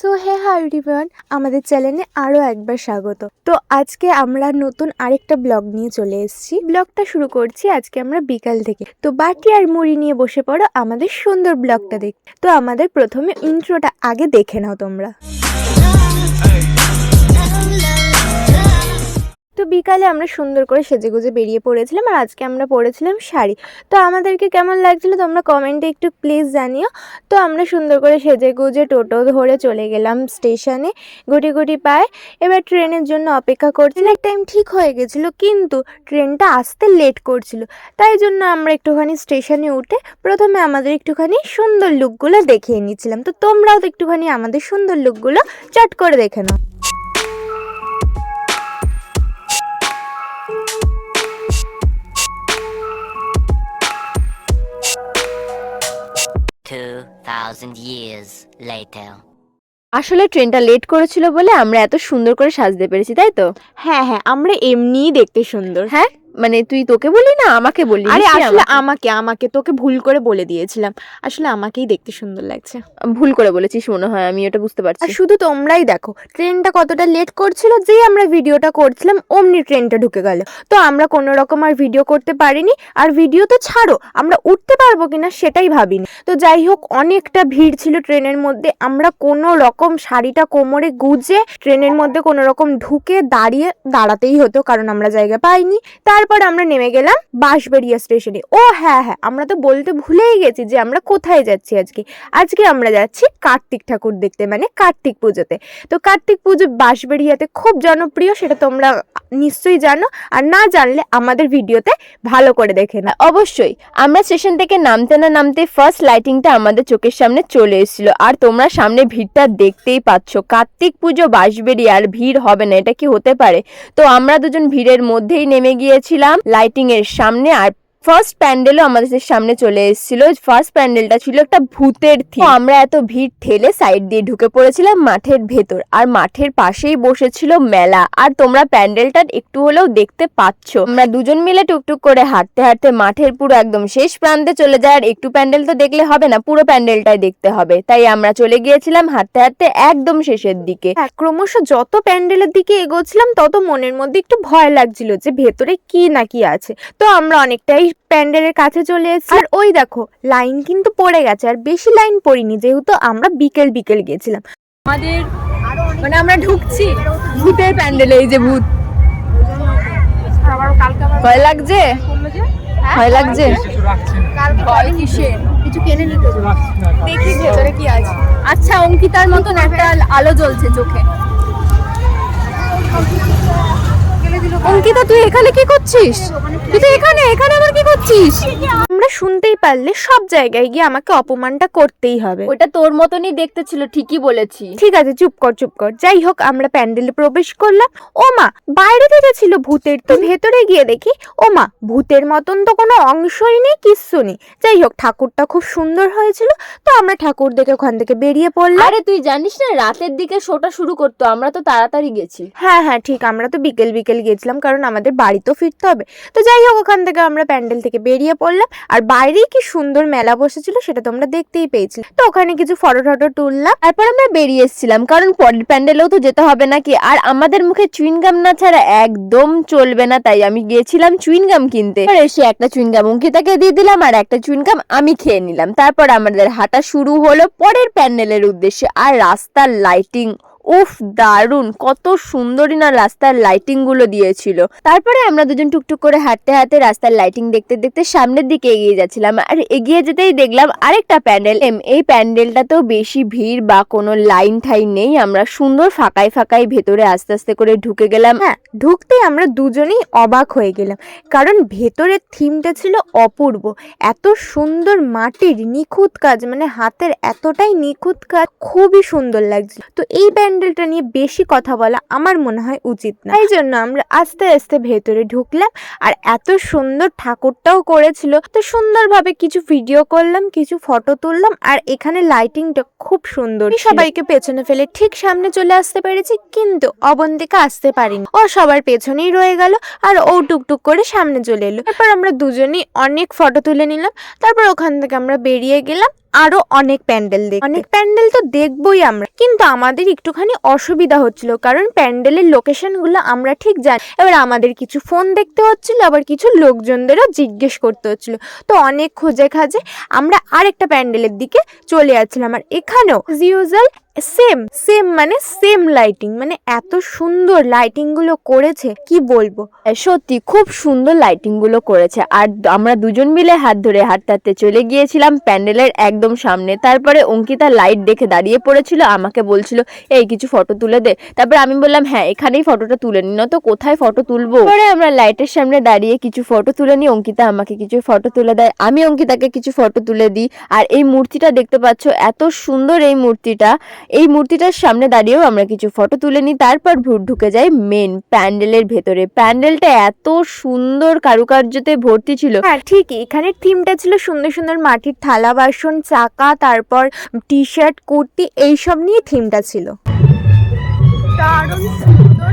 So hey high Rivan আমাদের চ্যানেলে আরও একবার স্বাগত। তো আজকে আমরা নতুন আরেকটা ব্লগ নিয়ে চলে এসেছি। ব্লগটা শুরু করছি আজকে আমরা বিকাল থেকে। তো বাটি আর মুড়ি নিয়ে বসে পড়ো আমাদের সুন্দর ব্লগটা দেখ তো আমাদের প্রথমে ইন্ট্রোটা আগে দেখে নাও তোমরা। তো বিকালে আমরা সুন্দর করে সেজেগুজে বেরিয়ে পড়েছিলাম আর আজকে আমরা পরেছিলাম শাড়ি। তো আমাদেরকে কেমন লাগছিল তোমরা কমেন্টে একটু প্লিজ জানিও। তো আমরা সুন্দর করে সেজে গুজে টোটো ধরে চলে গেলাম স্টেশনে গুটি গুটি পায়ে। এবার ট্রেনের জন্য অপেক্ষা করছিলাম টাইম ঠিক হয়ে গেছিল কিন্তু ট্রেনটা আসতে লেট করছিল। তাই জন্য আমরা একটুখানি স্টেশনে উঠে প্রথমে আমাদের একটুখানি সুন্দর লুকগুলো দেখিয়ে নিচ্ছিলাম। তো তোমরাও তো একটুখানি আমাদের সুন্দর লুকগুলো চট করে দেখে নাও। Two thousand years later. আসলে ট্রেনটা লেট করেছিল বলে আমরা এত সুন্দর করে সাজতে পেরেছি তাই তো? হ্যাঁ হ্যাঁ আমরা এমনিই দেখতে সুন্দর। হ্যাঁ? মানে তুই তোকে বলি না আমাকে বলি? আরে আসলে আমাকে। আমাকে তোকে ভুল করে বলে দিয়েছিলাম। আসলে আমাকেই দেখতে সুন্দর লাগছে। ভুল করে বলেছিস মনে হয় আমি ওটা বুঝতে পারছি। শুধু তোমরাই দেখো ট্রেনটা কতটা লেট করছিল যেই আমরা ভিডিওটা করছিলাম অমনি ট্রেনটা ঢুকে গেল। তো আমরা কোনো রকম আর ভিডিও করতে পারিনি আর ভিডিও তো ছাড়ো আমরা উঠতে পারব কিনা সেটাই ভাবিনি। তো যাই হোক অনেকটা ভিড় ছিল ট্রেনের মধ্যে আমরা কোনো রকম শাড়িটা কোমরে গুজে ট্রেনের মধ্যে কোনো রকম ঢুকে দাঁড়িয়ে দাঁড়াতেই হতো কারণ আমরা জায়গা পাইনি। তারপর আমরা নেমে গেলাম বাঁশবেড়িয়া স্টেশনে। ও হ্যাঁ হ্যাঁ আমরা তো বলতে ভুলেই গেছি যে আমরা কোথায় যাচ্ছি আজকে। আজকে আমরা যাচ্ছি কার্তিক ঠাকুর দেখতে মানে কার্তিক পুজোতে। তো কার্তিক পুজো বাঁশবেড়িয়াতে খুব জনপ্রিয়, সেটা তোমরা নিশ্চয়ই জানো। আর না জানলে আমাদের ভিডিওতে ভালো করে দেখে না অবশ্যই, আমরা স্টেশন থেকে নামতে না নামতে ফার্স্ট লাইটিংটা আমাদের চোখের সামনে চলে এসেছিল। আর তোমরা সামনে ভিড়টা দেখতেই পাচ্ছ। কার্তিক পুজো বাঁশবেড়ি, আর ভিড় হবে না, এটা কি হতে পারে? তো আমরা দুজন ভিড়ের মধ্যেই নেমে গিয়েছিলাম লাইটিং এর সামনে, আর ফার্স্ট প্যান্ডেলও আমাদের সামনে চলে এসেছিল। ফার্স্ট প্যান্ডেলটা ছিল একটা ভূতের থিম। আমরা এত ভিড় ঠেলে সাইড দিয়ে ঢুকে পড়েছিলাম মাঠের ভেতর। আর মাঠের পাশেই বসেছিল মেলা। আর তোমরা প্যান্ডেলটা একটু হলেও দেখতে পাচ্ছ। আমরা দুজন মিলে টুকটুক করে হাঁটতে হাঁটতে মাঠের পুরো একদম শেষ প্রান্তে চলে যায়। আর একটু প্যান্ডেল তো দেখলে হবে না, পুরো প্যান্ডেলটাই দেখতে হবে। তাই আমরা চলে গিয়েছিলাম হাঁটতে হাঁটতে একদম শেষের দিকে। ক্রমশ যত প্যান্ডেলের দিকে এগোচ্ছিলাম, তত মনের মধ্যে একটু ভয় লাগছিল যে ভেতরে কি না কি আছে। তো আমরা অনেকটাই প্যান্ডেলের কাছে চলে এসেছি। আর ওই দেখো, লাইন কিন্তু পড়ে গেছে, আর বেশি লাইন পড়িনি, যেহেতু আমরা বিকেল বিকেল গেছিলাম। আমাদের মানে আমরা ঢুকছি ভূতের প্যান্ডেলে, এই যে ভূত। ভয় লাগছে? ভয় লাগছে? দেখি ভেতরে কি আছে। আচ্ছা অঙ্কিতার মতন একটা আলো জ্বলছে চোখে। অঙ্কিতা তুই এখানে কি করছিস? তুই তো এখানে এখানে আবার কি করছিস? আমরা শুনতেই পারলে সব জায়গায় গিয়ে আমাকে অপমানটা করতেই হবে। ওটা তোর মতনই দেখতে ছিল ঠিকই বলেছি। ঠিক আছে চুপ কর চুপ কর। যাই হোক আমরা প্যান্ডেলে প্রবেশ করলাম। ও মা বাইরে থেকে ছিল ভূতের তো ভেতরে গিয়ে দেখি ও মা ভূতের মতন তো কোনো অংশই নেই কিচ্ছু নেই। যাই হোক ঠাকুরটা খুব সুন্দর হয়েছিল তো আমরা ঠাকুর দেখে ওখান থেকে বেরিয়ে পড়লাম। আরে তুই জানিস না রাতের দিকে শোটা শুরু করতো আমরা তো তাড়াতাড়ি গেছি। হ্যাঁ হ্যাঁ ঠিক আমরা তো বিকেল বিকেল গেছিলাম কারণ আমাদের বাড়িতেও ফিরতে হবে। তো যাই হোক ওখান থেকে আমরা প্যান্ডেল থেকে বেরিয়ে পড়লাম। আর বাইরেই কি সুন্দর মেলা বসেছিল সেটা তোমরা দেখতেই পেয়েছিলে। তো ওখানে কিছু ফটো টটো তুললাম, তারপর আমরা বেরিয়ে এসেছিলাম, কারণ পরের প্যান্ডেলেও তো যেতে হবে নাকি? আর আমাদের মুখে চুইনগাম না ছাড়া একদম চলবে না, তাই আমি গিয়েছিলাম চুইনগাম কিনতে। আর এসে একটা চুইনগাম অঙ্কিতাকে দিয়ে দিলাম আর একটা চুইনগাম আমি খেয়ে নিলাম। তারপর আমাদের হাঁটা শুরু হলো পরের প্যান্ডেলের উদ্দেশ্যে, আর রাস্তার লাইটিং উফ দারুণ কত সুন্দরই না রাস্তার লাইটিংগুলো দিয়েছিল। তারপরে আমরা দুজন টুকটুক করে হাঁটতে হাঁটতে রাস্তার লাইটিং দেখতে দেখতে সামনের দিকে এগিয়ে যাচ্ছিলাম আর এগিয়ে যেতেই দেখলাম আরেকটা প্যান্ডেল। এম, এই প্যান্ডেলটাতেও বেশি ভিড় বা কোনো লাইন ঠাইন নেই। আমরা সুন্দর ফাঁকায় ফাঁকায় ভেতরে আস্তে আস্তে করে ঢুকে গেলাম। হ্যাঁ ঢুকতেই আমরা দুজনেই অবাক হয়ে গেলাম। কারণ ভেতরের থিমটা ছিল অপূর্ব। এত সুন্দর মাটির নিখুঁত কাজ মানে হাতের এতটাই নিখুঁত কাজ, খুবই সুন্দর লাগছিল। তো এই প্যান্ডেলটা নিয়ে বেশি কথা বলা আমার মনে হয় উচিত না। এই জন্য আমরা আস্তে আস্তে ভেতরে ঢুকলাম আর এত সুন্দর ঠাকুরটাও করেছিল। তো সুন্দরভাবে কিছু ভিডিও করলাম কিছু ফটো তুললাম আর এখানে লাইটিংটা খুব সুন্দর সবাইকে পেছনে ফেলে ঠিক সামনে চলে আসতে পেরেছি কিন্তু অবন্তিকা আসতে পারিনি। ও সবার পেছনেই রয়ে গেল আর ও টুকটুক করে সামনে চলে এলো। তারপর আমরা দুজনেই অনেক ফটো তুলে নিলাম। তারপর ওখান থেকে আমরা বেরিয়ে গেলাম। আরও অনেক প্যান্ডেল দেখ অনেক প্যান্ডেল তো দেখবোই আমরা। কিন্তু আমাদের একটুখানি অসুবিধা হচ্ছিল, কারণ প্যান্ডেলের লোকেশনগুলো আমরা ঠিক জানি। এবার আমাদের কিছু ফোন দেখতে হচ্ছিল, আবার কিছু লোকজনদেরও জিজ্ঞেস করতে হচ্ছিল। তো অনেক খোঁজে খাজে আমরা আরেকটা প্যান্ডেলের দিকে চলে যাচ্ছিলাম। আর এখানেও ইউজুয়াল সেম সেম মানে সেম লাইটিং মানে এত সুন্দর লাইটিংগুলো করেছে, কি বলব? সত্যি খুব সুন্দর লাইটিংগুলো করেছে। আর আমরা দুজন মিলে হাত ধরে হাঁটতে হাঁটতে চলে গিয়েছিলাম প্যান্ডেলের একদম সামনে। তারপরে অঙ্কিতা লাইট দেখে দাঁড়িয়ে পড়েছিল, আমাকে বলছিল, এই, কিছু ফটো তুলে দে। তারপরে আমি বললাম হ্যাঁ এখানেই ফটোটা তুলে নি তো কোথায় ফটো তুলবো? পরে আমরা লাইটের সামনে দাঁড়িয়ে কিছু ফটো তুলে নিই অঙ্কিতা আমাকে কিছু ফটো তুলে দেয়, আমি অঙ্কিতাকে কিছু ফটো তুলে দিই। আর এই মূর্তিটা দেখতে পাচ্ছ, এত সুন্দর এই মূর্তিটা। এই মূর্তিটার সামনে দাঁড়িয়েও আমরা কিছু ফটো তুলে নিই। তারপর ভুট ঢুকে যাই মেন প্যান্ডেলের ভেতরে। প্যান্ডেলটা এত সুন্দর কারুকার্যতে ভর্তি ছিল। হ্যাঁ ঠিকই। এখানে থিমটা ছিল সুন্দর সুন্দর মাটির থালা বাসন চাকা তারপর টি শার্ট কুর্তি এইসব নিয়ে থিমটা ছিল। দারুণ সুন্দর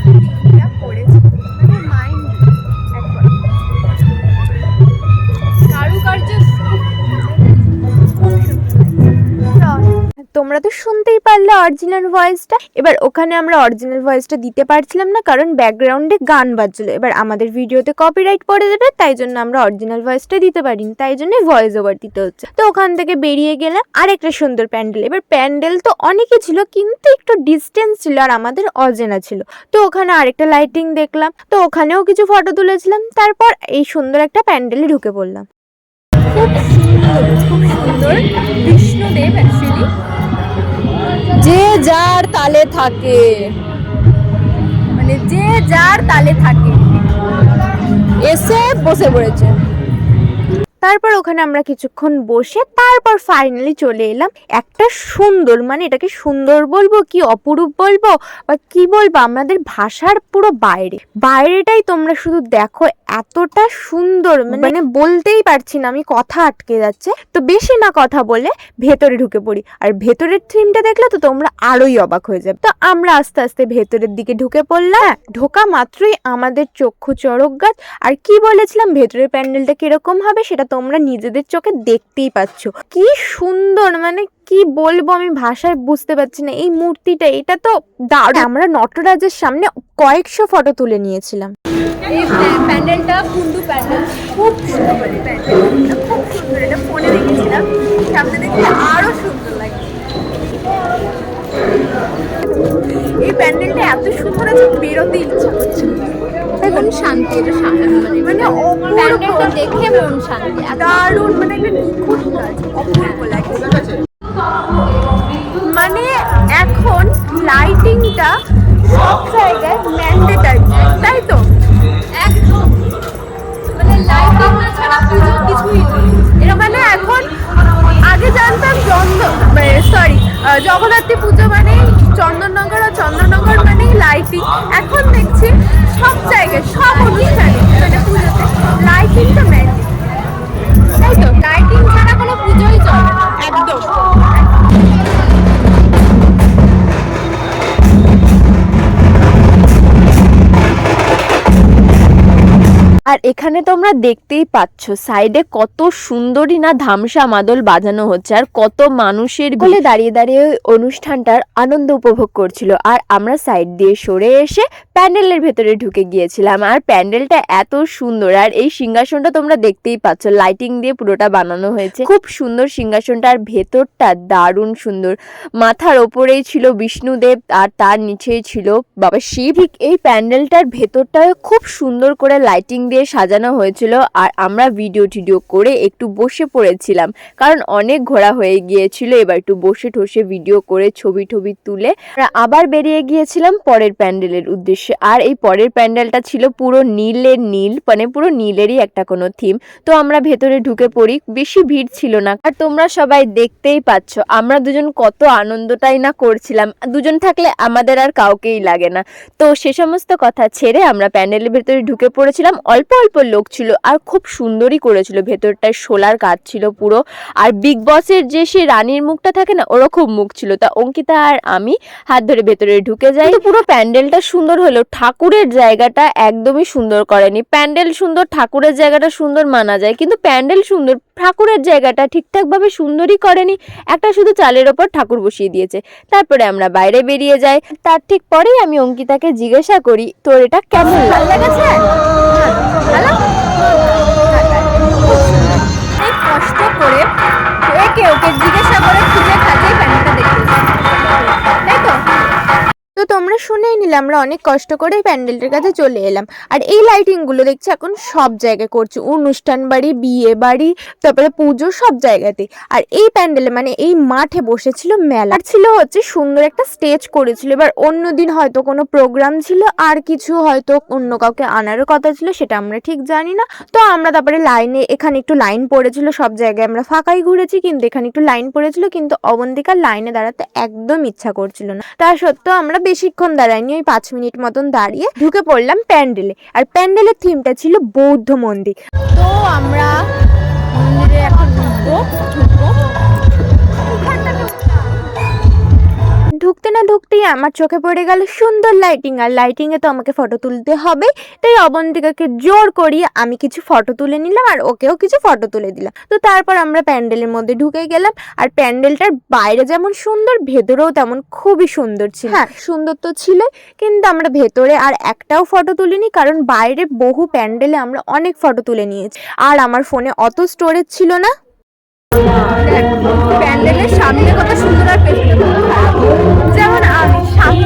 তোমরা তো শুনতেই পারলে অরিজিনাল ভয়েসটা এবার ওখানে আমরা অরিজিনাল ভয়েসটা দিতে পারছিলাম না, কারণ ব্যাকগ্রাউন্ডে গান বাজছিল। এবার আমাদের ভিডিওতে কপিরাইট পড়ে যাবে, তাই জন্য আমরা অরিজিনাল ভয়েসটা দিতে পারিনি। তাই জন্য ভয়েস ওভার দিতে হচ্ছে। তো ওখান থেকে বেরিয়ে গেলাম আর একটা সুন্দর প্যান্ডেল। এবার প্যান্ডেল তো অনেকই ছিল, কিন্তু একটু ডিস্টেন্স ছিল আর আমাদের অজেনা ছিল। তো ওখানে আরেকটা লাইটিং দেখলাম, তো ওখানেও কিছু ফটো তুলেছিলাম। তারপর এই সুন্দর একটা প্যান্ডেলে ঢুকে পড়লাম। খুব সুন্দর খুব সুন্দর। বিষ্ণুদেব অ্যাকচুয়ালি যে যার তালে থাকে। মানে যে যার তালে থাকে। এসে বসে পড়েছে। তারপর ওখানে আমরা কিছুক্ষণ বসে তারপর ফাইনালি চলে এলাম একটা সুন্দর মানে এটাকে সুন্দর বলব কি অপরূপ বলব বা কি বলব আমাদের ভাষার পুরো বাইরে। বাইরেটাই তোমরা শুধু দেখো এতটা সুন্দর মানে বলতেই পারছি না আমি কথা আটকে যাচ্ছে। তো বেশি না কথা বলে ভেতরে ঢুকে পড়ি। আর ভেতরের থিমটা দেখলে তো তোমরা আরোই অবাক হয়ে যাবে। তো আমরা আস্তে আস্তে ভেতরের দিকে ঢুকে পড়লাম। হ্যাঁ, ঢোকা মাত্রই আমাদের চক্ষু চড়ক গাছ আর কি বলেছিলাম ভেতরের প্যান্ডেলটা কীরকম হবে সেটা তোমরা নিজেদের চোখে দেখতেই পাচ্ছ। কি সুন্দর মানে কি বলব আমি ভাষায় বুঝতে পারছি না। এই মূর্তিটা, এটা তো দারুণ। আমরা নটরাজের সামনে কয়েকশো ফটো তুলে নিয়েছিলাম। প্যান্ডেলটা সামনে আরও সুন্দর এই প্যান্ডেলটা এত সুন্দর আছে বেরোতে ইচ্ছা করছে মন শান্তি এটা শান্তি মানে মানে দেখে মন শান্তি দারুণ মানে একটা নিখুঁত কাজ অপূর্ব লাগছে। মানে এখন লাইটিংটা সব জায়গায় ম্যান্ডেটারি তাই তো? একদম। মানে লাইটিং না ছাড়া পুজো কিছুই নেই। এটা মানে এখন আগে জানতাম মানে সরি জগদ্ধাত্রী পুজো মানে চন্দননগর আর চন্দননগর মানেই লাইটিং এখন দেখছি সব জায়গায়, সব অনুষ্ঠানে মানে পুজোতে লাইটিংটা ম্যান্ডেটারি তাই তো? লাইটিং ছাড়া কোনো পুজোই চলে একদম। আর এখানে তোমরা দেখতেই পাচ্ছ, সাইডে কত সুন্দরী না ধামসা মাদল বাজানো হচ্ছে আর কত মানুষের বলে দাঁড়িয়ে দাঁড়িয়ে অনুষ্ঠানটার আনন্দ উপভোগ করছিল আর আমরা সাইড দিয়ে সরে এসে প্যান্ডেলের ভেতরে ঢুকে গিয়েছিলাম আর প্যান্ডেলটা এত সুন্দর আর এই সিংহাসনটা তোমরা দেখতেই পাচ্ছ, লাইটিং দিয়ে পুরোটা বানানো হয়েছে। খুব সুন্দর সিংহাসনটা আর ভেতরটা দারুণ সুন্দর। মাথার ওপরেই ছিল বিষ্ণুদেব আর তার নিচেই ছিল বাবা শিব। ঠিক এই প্যান্ডেলটার ভেতরটাও খুব সুন্দর করে লাইটিং দিয়ে সাজানো হয়েছিল আর আমরা ভিডিও টিডিও করে একটু বসে পড়েছিলাম। কারণ অনেক ঘোরা হয়ে গিয়েছিল, এবার একটু বসে ঠসে ভিডিও করে ছবি টবি তুলে আবার বেরিয়ে গিয়েছিলাম পরের প্যান্ডেলের উদ্দেশ্যে। আর এই পরের প্যান্ডেলটা ছিল পুরো নীলের নীল মানে পুরো নীলেরই একটা কোনো থিম তো আমরা ভেতরে ঢুকে পড়ি, বেশি ভিড় ছিল না। আর তোমরা সবাই দেখতেই পাচ্ছ, আমরা দুজন কত আনন্দটাই না করছিলাম। দুজন থাকলে আমাদের আর কাউকেই লাগে না। তো সে সমস্ত কথা ছেড়ে আমরা প্যান্ডেলের ভেতরে ঢুকে পড়েছিলাম। অল্প অল্প অল্প লোক ছিল আর খুব সুন্দরই করেছিল। ভেতরটায় সোলার কাজ ছিল পুরো। আর বিগ বসের যে সে রানীর মুখটা থাকে না ওরকম মুখ ছিল। তা অঙ্কিতা আর আমি হাত ধরে ভেতরে ঢুকে যাই। পুরো প্যান্ডেলটা সুন্দর হলো। ঠাকুরের জায়গাটা একদমই সুন্দর করেনি। প্যান্ডেল সুন্দর, ঠাকুরের জায়গাটা সুন্দর মানা যায়। কিন্তু প্যান্ডেল সুন্দর ঠাকুরের জায়গাটা ঠিকঠাকভাবে সুন্দরই করেনি। একটা শুধু চালের ওপর ঠাকুর বসিয়ে দিয়েছে। তারপরে আমরা বাইরে বেরিয়ে যাই। তার ঠিক পরেই আমি অঙ্কিতাকে জিজ্ঞাসা করি তোর এটা কেমন লেগেছে? ভালো। কষ্ট করে একে ওকে জিজ্ঞাসা করে তো তোমরা শুনেই নিলাম, আমরা অনেক কষ্ট করে প্যান্ডেলটার কাছে চলে এলাম। আর এই লাইটিংগুলো দেখছি এখন সব জায়গায় করছে, অনুষ্ঠান বাড়ি, বিয়ে বাড়ি, তারপরে পুজো সব জায়গাতে আর এই প্যান্ডেলে মানে এই মাঠে বসেছিল মেলা। ছিল হচ্ছে সুন্দর একটা স্টেজ করেছিল, এবার অন্যদিন হয়তো কোনো প্রোগ্রাম ছিল, আর কিছু হয়তো অন্য কাউকে আনারও কথা ছিল, সেটা আমরা ঠিক জানি না। তো আমরা তারপরে লাইনে এখানে একটু লাইন পড়েছিল, সব জায়গায় আমরা ফাঁকাই ঘুরেছি, কিন্তু এখানে একটু লাইন পড়েছিল, কিন্তু অবন্তিকার লাইনে দাঁড়াতে একদম ইচ্ছা করছিল না। তা সত্ত্বেও আমরা বেশিক্ষণ দাঁড়াইনি ওই পাঁচ মিনিট মতন দাঁড়িয়ে ঢুকে পড়লাম প্যান্ডেলে। আর প্যান্ডেলের থিমটা ছিল বৌদ্ধ মন্দির। তো আমরা মন্দিরে এখন ঢুকবো ঢুকবো। ঢুকতে না ঢুকতেই আমার চোখে পড়ে গেল সুন্দর লাইটিং আর লাইটিং এ তো আমাকে ফটো তুলতে হবে। তাই অবন্তিকাকে জোর করিয়ে আমি কিছু ফটো তুলে নিলাম আর ওকেও কিছু ফটো তুলে দিলাম। তো তারপর আমরা প্যান্ডেলের মধ্যে ঢুকে গেলাম আর প্যান্ডেলটার বাইরে যেমন সুন্দর ভেতরেও তেমন খুবই সুন্দর ছিল। হ্যাঁ সুন্দর তো ছিল কিন্তু আমরা ভেতরে আর একটাও ফটো তুলিনি কারণ বাইরে বহু প্যান্ডেলে আমরা অনেক ফটো তুলে নিয়েছি। আর আমার ফোনে অত স্টোরেজ ছিল না। প্যান্ডেলের সামনে কত সুন্দর আর পেছনে কত খারাপ। যেমন আমি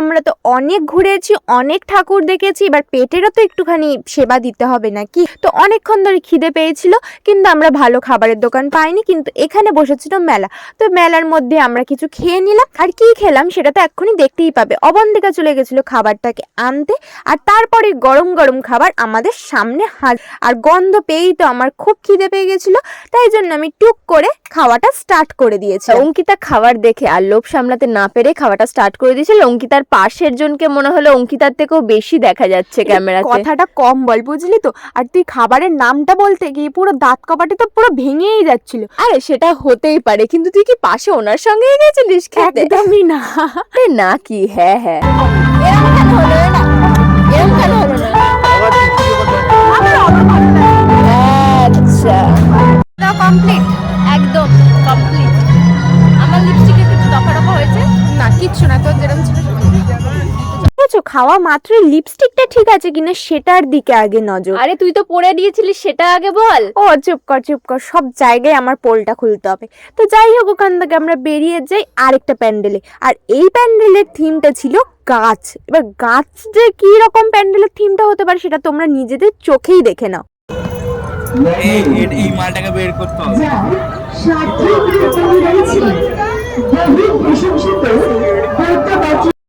আমরা তো অনেক ঘুরেছি, অনেক ঠাকুর দেখেছি, এবার পেটেরও তো একটুখানি সেবা দিতে হবে নাকি? তো অনেকক্ষণ ধরে খিদে পেয়েছিল, কিন্তু আমরা ভালো খাবারের দোকান পাইনি, কিন্তু এখানে বসেছিল মেলা। তো মেলার মধ্যে আমরা কিছু খেয়ে নিলাম, আর কি খেলাম সেটা তো এক্ষুনি দেখতেই পাবে। অবন্তিকা চলে গেছিল খাবারটাকে আনতে, আর তারপরে গরম গরম খাবার আমাদের সামনে হাত আর গন্ধ পেয়েই তো আমার খুব খিদে পেয়ে গেছিল, তাই জন্য আমি টুক করে খাওয়াটা স্টার্ট করে দিয়েছি অঙ্কিতা খাবার দেখে আর লোভ সামলাতে না পেরে খাওয়াটা স্টার্ট করে দিয়েছিল, অঙ্কিতার পাশের জনকে মনে হলো অঙ্কিতার থেকেও বেশি দেখা যাচ্ছে ক্যামেরাতে। কথাটা কম বল বুঝলি তো? আর তুই খাবারের নামটা বলতে গিয়ে পুরো দাঁত কপাটি তো পুরো ভেঙেই যাচ্ছিল। আরে সেটা হতেই পারে কিন্তু তুই কি পাশে ওনার সঙ্গে গেছিলিস খেতে? একদমই না। না কি হ্যাঁ হ্যাঁ। এরকম কেন হলো না এরকম কেন হলো? না আমার অত ভালো লাগে আচ্ছা। কমপ্লিট একদম কমপ্লিট আমার লিপস্টিকে কিছু দফা রফা হয়েছে? না কিচ্ছু না তোর যেরকম ছিল খাওয়া মাত্রই লিপস্টিকটা ঠিক আছে কিনা সেটার দিকে আগে নজর। আরে তুই তো পরে দিয়েছিলি সেটা আগে বল। ও চুপ কর চুপ কর সব জায়গায় আমার পোলটা খুলতে হবে। তো যাই হোক ওখান থেকে আমরা বেরিয়ে যাই আরেকটা প্যান্ডেলে। আর এই প্যান্ডেলের থিমটা ছিল গাছ। এবার গাছ যে কি রকম প্যান্ডেলের থিমটা হতে পারে সেটা তোমরা নিজেদের চোখেই দেখে নাও। এই মালটাকে বের করতে হবে।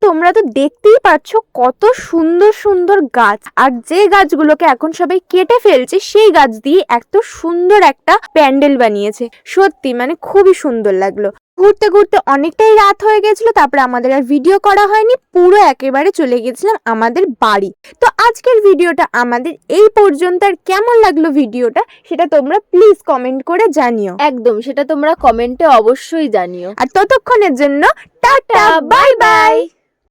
তোমরা তো দেখতেই পাচ্ছ কত সুন্দর সুন্দর গাছ। আর যে গাছগুলোকে এখন সবাই কেটে ফেলছে সেই গাছ দিয়ে এত সুন্দর একটা প্যান্ডেল বানিয়েছে। সত্যি মানে খুবই সুন্দর লাগল। ঘুরতে ঘুরতে অনেকটাই রাত হয়ে গেছিল তারপরে আমাদের আর ভিডিও করা হয়নি পুরো একেবারে চলে গেছিলাম আমাদের বাড়ি। তো আজকের ভিডিওটা আমাদের এই পর্যন্ত আর কেমন লাগল ভিডিওটা সেটা তোমরা প্লিজ কমেন্ট করে জানিও। একদম সেটা তোমরা কমেন্টে অবশ্যই জানিও। আর ততক্ষণের জন্য টাটা বাই বাই